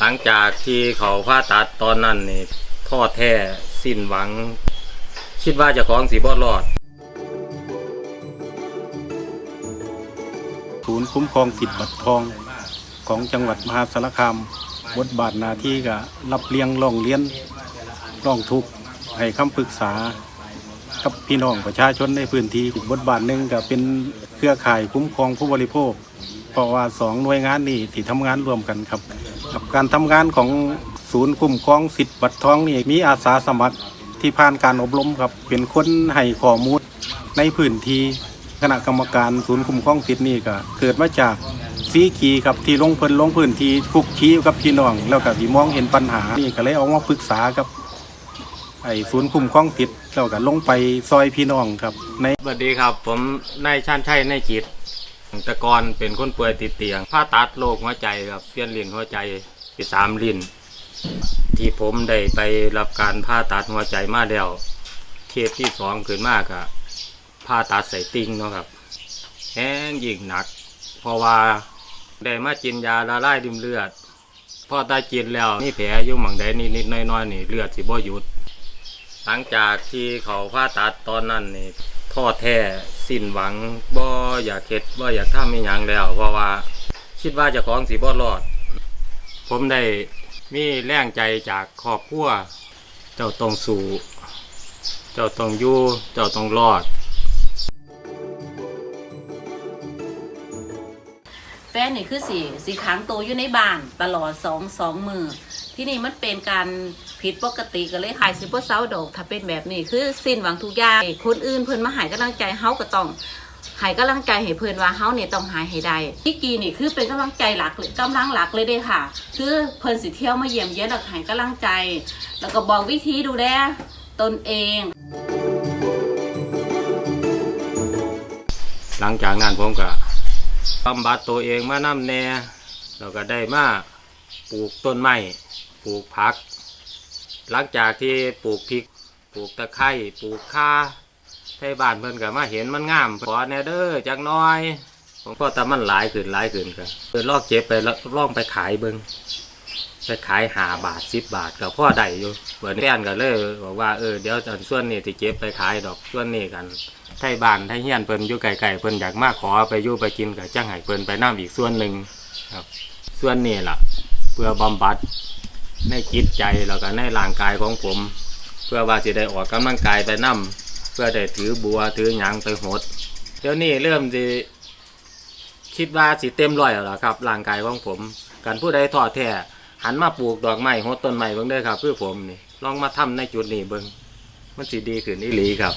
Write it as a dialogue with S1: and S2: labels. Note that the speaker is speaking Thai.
S1: หลังจากที่เขาผ่าตัดตอนนั้นนี่ท้อแท้สิ้นหวัง คิดว่าจะของสีบ่รอด
S2: ศูนย์คุ้มครองสิทธิ์บัตรทองของจังหวัดมหาสารคามบทบาทหน้าที่ก็รับเลี้ยงร้องเรียนร้องทุกข์ให้คำปรึกษา กับพี่น้องประชาชนในพื้นที่อีกบทบาทหนึ่งก็เป็นเครือข่ายคุ้มครองผู้บริโภค เพราะว่าสองหน่วยงานนี้ที่ทำงานร่วมกันครับ กับการทำงานของศูนย์คุ้มครองสิทธิ์บัตรทองนี่มีอาสาสมัครที่ผ่านการอบรมครับ เป็นคนให้ข้อมูลในพื้นที่คณะกรรมการศูนย์คุ้มครองสิทธิ์นี่ก็เกิดมาจากซีขีครับที่ลงพื้นลงพื้นที่คุกคีกับพี่น้อง แล้วก็ที่มองเห็นปัญหานี่ก็เลยเอามาปรึกษากับไอ้ศูนย์คุ้มครองสิทธิ์แล้วก็ลงไปซอยพี่น้องครับใน
S1: สวัสดีครับ ผมนายชาญชัยนายจิต แตะกอนเป็นคนป่วยติดเตียงผ่าตัดโรคหัวใจครับเปลี่ยนลิ้นหัวใจไปสามลิ้นที่ผมได้ไปรับการผ่าตัดหัวใจมาแล้วเคสที่สองขึ้นมากอะผ่าตัดใส่ติ่งเนาะครับแห้งยิ่งหนัก เพราะว่าได้มากินยาละลายดิมเลือดพอตากินแล้วนี่แผลยู่งหมังใดนิดๆน้อยๆนี่เลือดสิบ่หยุด หลังจากที่เขาผ่าตัดตอนนั้นนี่ท้อแท้ สิ้นหวังบ่อยากเข็ดบ่อยากทำอีหยังแล้ว เพราะว่าคิดว่าเจะของสีบ่รอด ผมได้มีแรงใจจากครอบครัวเจ้าต้องสู้เจ้าต้องอยู่เจ้าต้องรอด
S3: ฟนนี่คือสีสีค้างตัวอยู่ในบ้านตลอดสองสองมือ ที่นี่มันเป็นการผิดปกติก็เลยขายซิปเปอร์เซาดอก ถ้าเป็นแบบนี้คือสิ้นหวังทุกอย่างคนอื่นเพิ่นมาหายกำลังใจเฮาก็ต้องหายกำลังใจให้เพิ่นว่าเฮาเนี่ยต้องหายให้ได้พี่กีนี่คือเป็นกำลังใจหลักเลยกำลังหลักเลยเด้ค่ะ คือเพิ่นสิเที่ยวมาเยี่ยมเยียนแล้วก็ใหายกำลังใจ แล้วก็บอกวิธีดูแลตนเอง
S1: หลังจากนั้นผมก็ บำบัดตัวเองมาน้ำแน่แล้วก็ได้มาปลูกต้นไม้ปลูกผัก หลังจากที่ปลูกพริก ปลูกตะไคร้ปลูกข่าไทยบ้านเพิ่นก็มาเห็นมันงามขอแนเด้อจักน้อย ผมก็แต่มันหลายขึ้นหลายขึ้นก็เออลอกเจ็บไปล้วลองไปขายเบิงไปขายหาบาทสิบบาทก็พ่อได้อยู่เหมือนแฟนก็เลยบอกว่าเออเดี๋ยวส่วนนี้ที่เจ็บไปขายดอกส่วนนี้กัน ไทยบ้านไทยเฮียนเพิ่นอยู่ไกลๆเพิ่นอยากมาขอไปอยู่ไปกินกับจ้างให้เพิ่นไปน้ำอีกส่วนหนึ่งครับ ส่วนนี้ล่ะ เพื่อบำบัดในจิตใจแล้วก็ในร่างกายของผม เพื่อว่าจะได้ออกกำลังกายไปน้ำเพื่อได้ถือบัวถือหยังไปหดเดี๋ยวนี้เริ่มจะคิดว่าสิเต็มร้อยแล้วล่ะครับร่างกายของผมการผู้ใดท้อแท้หันมาปลูกดอกไม้หดต้นไม้เบิ่งเด้ครับคือผมนี่ลองมาทำในจุดนี้เบิ่งมันสิดีขึ้นอีหลีครับ